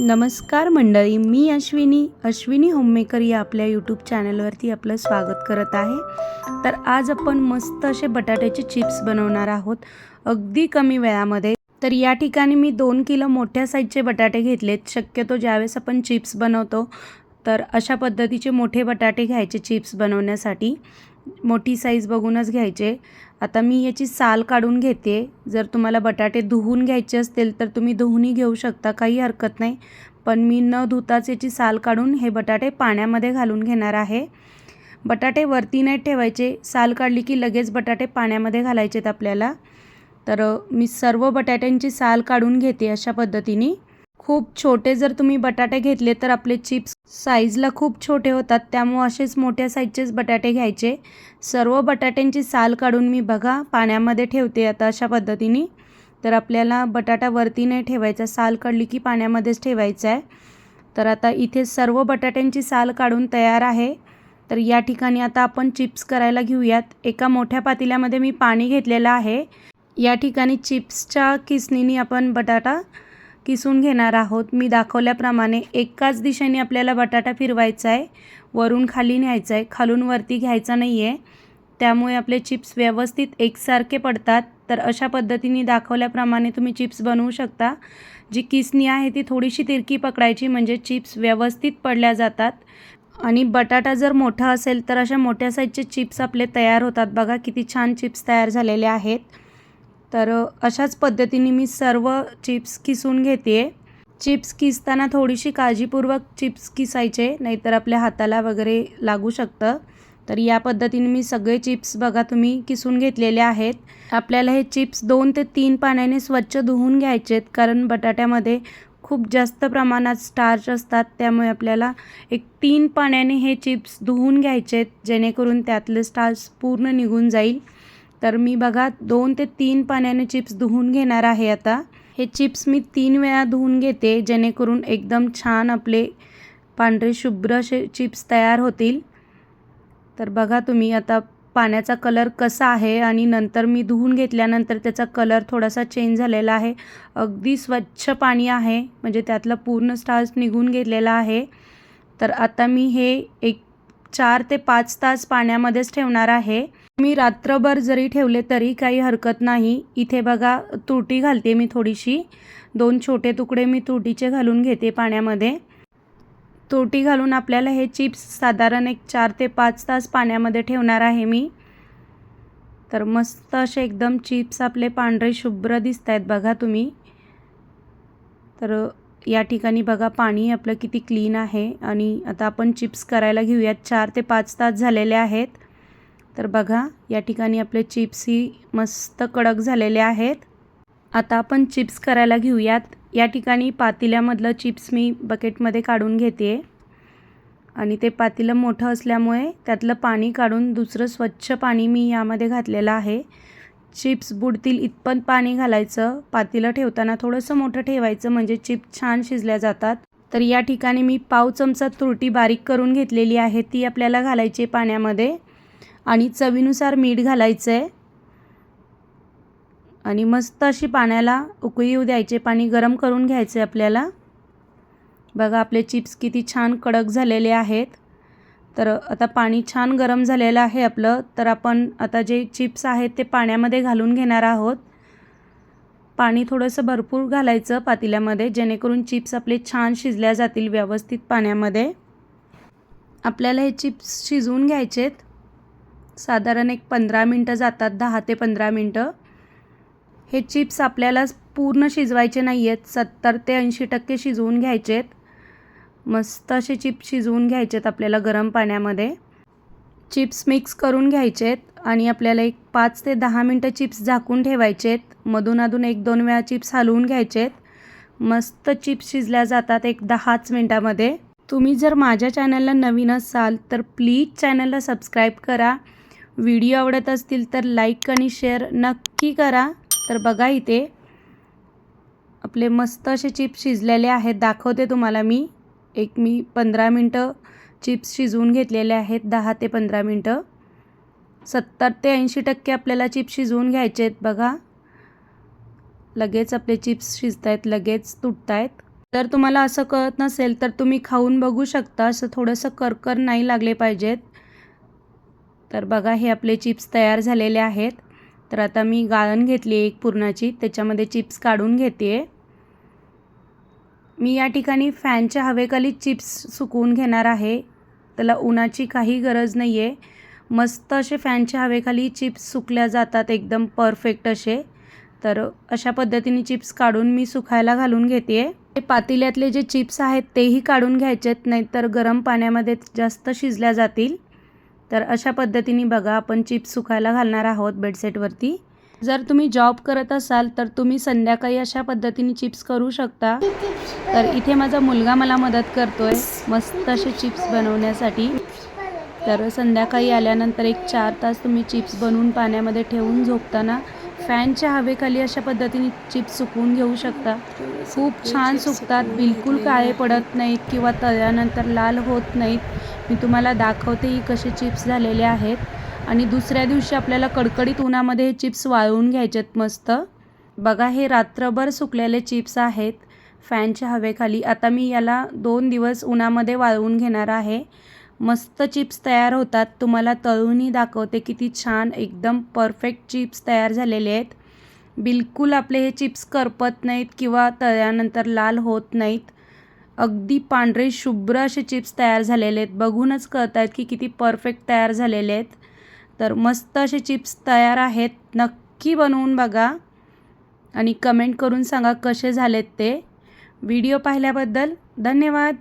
नमस्कार मंडळी मी अश्विनी. अश्विनी होममेकर या आपल्या यूट्यूब चॅनलवरती आपलं स्वागत करत आहे. तर आज आपण मस्त असे बटाट्याचे चिप्स बनवणार आहोत. अगदी कमी वेळामध्ये. तर या ठिकाणी मी दोन किलो मोठ्या साईजचे बटाटे घेतलेत. शक्यतो ज्यावेळेस आपण चिप्स बनवतो तर अशा पद्धतीचे मोठे बटाटे घ्यायचे चिप्स बनवण्यासाठी. मोठी साईज बघूनच घ्यायचे. आता मी याची साल काढून घेते. जर तुम्हाला बटाटे धुवून घ्यायचे असतील तर तुम्ही धुवूनही घेऊ शकता काही हरकत नाही. पण मी न धुताच याची साल काढून हे बटाटे पाण्यामध्ये घालून घेणार आहे. बटाटे वरती नाही ठेवायचे. साल काढली की लगेच बटाटे पाण्यामध्ये घालायचेत आपल्याला. तर मी सर्व बटाट्यांची साल काढून घेते अशा पद्धतीने. खूप छोटे जर तुम्ही बटाटे घेतले तर आपले चिप्स साईजला खूप छोटे होतात. त्यामुळे असेच मोठ्या साईजचेच बटाटे घ्यायचे. सर्व बटाट्यांची साल काढून मी बघा पाण्यामध्ये ठेवते आता अशा पद्धतीने. तर आपल्याला बटाटा वरती नाही ठेवायचा साल काढली की पाण्यामध्येच ठेवायचा आहे. तर आता इथे सर्व बटाट्यांची साल काढून तयार आहे. तर या ठिकाणी आता आपण चिप्स करायला घेऊयात. एका मोठ्या पातेल्यामध्ये मी पाणी घेतलेलं आहे. या ठिकाणी चिप्सच्या किसणीने आपण बटाटा किसून घेणार आहोत. मी दाखवल्याप्रमाणे एकाच दिशेने आपल्याला बटाटा फिरवायचा आहे. वरून खाली न्यायचा आहे. खालून वरती घ्यायचा नाही आहे त्यामुळे आपले चिप्स व्यवस्थित एकसारखे पडतात. तर अशा पद्धतीने दाखवल्याप्रमाणे तुम्ही चिप्स बनवू शकता. जी किसणी आहे ती थोडीशी तिरकी पकडायची म्हणजे चिप्स व्यवस्थित पडल्या जातात. आणि बटाटा जर मोठा असेल तर अशा मोठ्या साईजचे चिप्स आपले तयार होतात. बघा किती छान चिप्स तयार झालेले आहेत. तर अशाच पद्धतीने मी सर्व चिप्स किसून घेते चिप्स किसताना थोडीशी काळजीपूर्वक चिप्स किसायचे नाहीतर आपल्या हाताला वगैरे लागू शकतं. तर या पद्धतीने मी सगळे चिप्स बघा तुम्ही किसून घेतलेले आहेत. आपल्याला हे चिप्स दोन ते तीन पाण्याने स्वच्छ धुवून घ्यायचेत कारण बटाट्यामध्ये खूप जास्त प्रमाणात स्टार्च असतात. त्यामुळे आपल्याला एक तीन पाण्याने हे चिप्स धुवून घ्यायचेत जेणेकरून त्यातले स्टार्च पूर्ण निघून जाईल. तर मी बघा दोन ते तीन पाण्याने चिप्स धुवून घेणार आहे आता. हे चिप्स मी तीन वेळा धुवून घेते जेणेकरून एकदम छान आपले पांढरे शुभ्र असे चिप्स तयार होतील. तर बघा तुम्ही आता पाण्याचा कलर कसा आहे आणि नंतर मी धुवून घेतल्यानंतर त्याचा कलर थोडासा चेंज झालेला आहे. अगदी स्वच्छ पाणी आहे म्हणजे त्यातलं पूर्ण स्टार्च निघून गेलेला आहे. तर आता मी हे एक चार ते पाच तास पाण्यामध्येच ठेवणार आहे. मी रात्रभर जरी ठेवले तरी काही हरकत नाही. इथे बघा तुरटी घालते मी थोडीशी. दोन छोटे तुकडे मी तुरटीचे घालून घेते पाण्यामध्ये. तुरटी घालून आपल्याला हे चिप्स साधारण एक चार ते पाच तास पाण्यामध्ये ठेवणार आहे मी. तर मस्त असे एकदम चिप्स आपले पांढरे शुभ्र दिसत आहेत बघा तुम्ही. तर या ठिकाणी बघा पाणी आपलं किती क्लीन आहे आणि आता आपण चिप्स करायला घेऊयात. चार ते पाच तास झालेले आहेत. तर बघा या ठिकाणी आपले चिप्स ही मस्त कडक झालेले आहेत. आता आपण चिप्स करायला घेऊयात. या ठिकाणी पातेल्यामधलं चिप्स मी बकेटमध्ये काढून घेते. आणि ते पातेलं मोठं असल्यामुळे त्यातलं पाणी काढून दुसरं स्वच्छ पाणी मी यामध्ये घातलेलं आहे. चिप्स बुडतील इतपत पाणी घालायचं. पातेलं ठेवताना थोडंसं मोठं ठेवायचं म्हणजे चिप्स छान शिजल्या जातात. तर या ठिकाणी मी पाव चमचा तुरटी बारीक करून घेतलेली आहे. ती आपल्याला घालायची पाण्यामध्ये. आणि चवीनुसार मीठ घालायचं आहे आणि मस्त अशी पाण्याला उकळी येऊ द्यायचे. पाणी गरम करून घ्यायचे आपल्याला. बघा आपले चिप्स किती छान कडक झालेले आहेत. तर आता पाणी छान गरम झालेलं आहे आपलं. तर आपण आता जे चिप्स आहेत ते पाण्यामध्ये घालून घेणार आहोत. पाणी थोडंसं भरपूर घालायचं पातेल्यामध्ये जेणेकरून चिप्स आपले छान शिजल्या जातील व्यवस्थित पाण्यामध्ये. आपल्याला हे चिप्स शिजवून घ्यायचेत. साधारण एक पंधरा मिनटं जातात दहा ते पंधरा मिनटं. हे चिप्स आपल्याला पूर्ण शिजवायचे नाही आहेत सत्तर ते ऐंशी टक्के शिजवून घ्यायचेत. मस्त असे चिप्स शिजवून घ्यायचेत आपल्याला गरम पाण्यामध्ये. चिप्स मिक्स करून घ्यायचेत आणि आपल्याला एक पाच ते दहा मिनटं चिप्स झाकून ठेवायचेत. मधून अधून एक दोन वेळा चिप्स हलवून घ्यायचेत. मस्त चिप्स शिजल्या जातात एक दहाच मिनटामध्ये. तुम्ही जर माझ्या चॅनलला नवीन असाल तर प्लीज चॅनलला सबस्क्राईब करा. व्हिडिओ आवडत असतील तर लाईक आणि शेअर नक्की करा. तर बघा इथे आपले मस्त असे चिप्स शिजलेले आहेत. दाखवते तुम्हाला मी. एक मी पंधरा मिनटं चिप्स शिजवून घेतलेले आहेत. दहा ते पंधरा मिनटं. सत्तर ते ऐंशी टक्के आपल्याला चिप्स शिजवून घ्यायचे आहेत बघा. लगेच आपले चिप्स शिजत आहेत लगेच तुटत आहेत जर तुम्हाला असं कळत नसेल तर तुम्ही खाऊन बघू शकता. असं थोडंसं करकर नाही लागले पाहिजेत. तर बघा हे आपले चिप्स तयार झालेले आहेत. तर आता मी गाळण घेतली एक पुरणाची. त्याच्यामध्ये चिप्स काढून घेते मी या ठिकाणी फॅनच्या हवेखाली चिप्स सुकवून घेणार आहे. त्याला उन्हाची काही गरज नाही आहे मस्त असे फॅनच्या हवेखाली चिप्स सुकल्या जातात एकदम परफेक्ट असे. तर अशा पद्धतीने चिप्स काढून मी सुकायला घालून घेते ते पातेल्यातले जे चिप्स आहेत तेही काढून घ्यायचेत नाहीतर गरम पाण्यामध्ये जास्त शिजल्या जातील. तर अशा पद्धतीने बघा आपण चिप्स सुकायला घालणार आहोत बेडसेटवरती. जर तुम्ही जॉब करत असाल तर तुम्ही संध्याकाळी अशा पद्धतीने चिप्स करू शकता. तर इथे माझा मुलगा मला मदत करतोय मस्त असे चिप्स बनवण्यासाठी. तर संध्याकाळी आल्यानंतर एक चार तास तुम्ही चिप्स बनवून पाण्यामध्ये ठेवून झोपताना फॅनच्या हवेखाली अशा पद्धतीने चिप्स सुकवून घेऊ शकता. खूप छान सुकतात बिलकुल काळे पडत नाहीत किंवा तळल्यानंतर लाल होत नाहीत. मी तुम्हाला दाखवतेही कसे चिप्स झालेले आहेत. आणि दुसऱ्या दिवशी आपल्याला कडकडीत उन्हामध्ये हे चिप्स वाळवून घ्यायचेत मस्त. बघा हे रात्रभर सुकलेले चिप्स आहेत फॅनच्या हवेखाली. आता मी याला दोन दिवस उन्हामध्ये वाळवून घेणार आहे. मस्त चिप्स तयार होतात. तुम्हाला तळूनही दाखवते किती छान एकदम परफेक्ट चिप्स तयार झालेले आहेत. बिलकुल आपले हे चिप्स करपत नाहीत किंवा तळल्यानंतर लाल होत नाहीत. अगदी पांढरे शुभ्र असे चिप्स तयार झालेले आहेत. बघूनच कळत आहेत की किती परफेक्ट तयार झालेले आहेत. तर मस्त असे चिप्स तयार आहेत. नक्की बनवून बघा आणि कमेंट करून सांगा कसे झालेत ते. व्हिडिओ पाहिल्याबद्दल धन्यवाद.